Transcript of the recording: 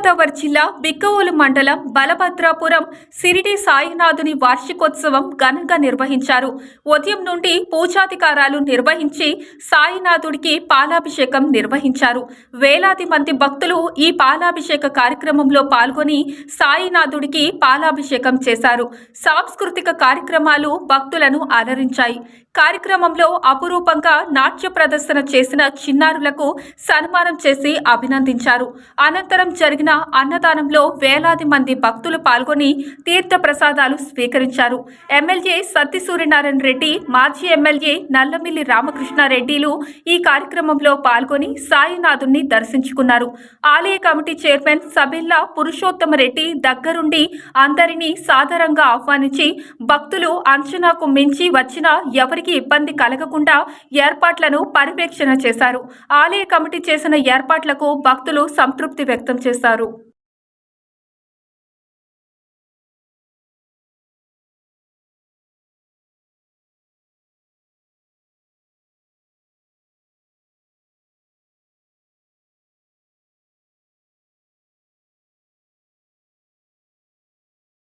తూర్పుగోదావరి జిల్లా బిక్కవోలు మండలం బలభద్రాపురం సిరిడి సాయినాథుని వార్షికోత్సవం ఘనంగా నిర్వహించారు. ఉదయం నుండి పూజాధికారాలు నిర్వహించి సాయినాథుడికి పాలాభిషేకం నిర్వహించారు. వేలాది మంది భక్తులు ఈ పాలాభిషేక కార్యక్రమంలో పాల్గొని సాయినాథుడికి పాలాభిషేకం చేశారు. సాంస్కృతిక కార్యక్రమాలు భక్తులను అలరించాయి. కార్యక్రమంలో అపురూపంగా నాట్య ప్రదర్శన చేసిన చిన్నారులకు సన్మానం చేసి అభినందించారు. అనంతరం జరిగిన అన్నదానంలో వేలాది మంది భక్తులు పాల్గొని తీర్థ ప్రసాదాలు స్వీకరించారు. ఎమ్మెల్యే సత్తి సూర్యనారాయణ రెడ్డి మాజీ ఎమ్మెల్యే నల్లమిల్లి రామకృష్ణారెడ్డిలు ఈ కార్యక్రమంలో పాల్గొని సాయినాథుణ్ణి దర్శించుకున్నారు. ఆలయ కమిటీ చైర్మన్ సబిల్లా పురుషోత్తమరెడ్డి దగ్గరుండి అందరినీ సాదరంగా ఆహ్వానించి భక్తులు అంచనాకు మించి వచ్చిన ఎవరి ఎవరికి ఇబ్బంది కలగకుండా ఏర్పాట్లను పర్యవేక్షణ చేశారు. ఆలయ కమిటీ చేసిన ఏర్పాట్లకు భక్తులు సంతృప్తి వ్యక్తం చేశారు.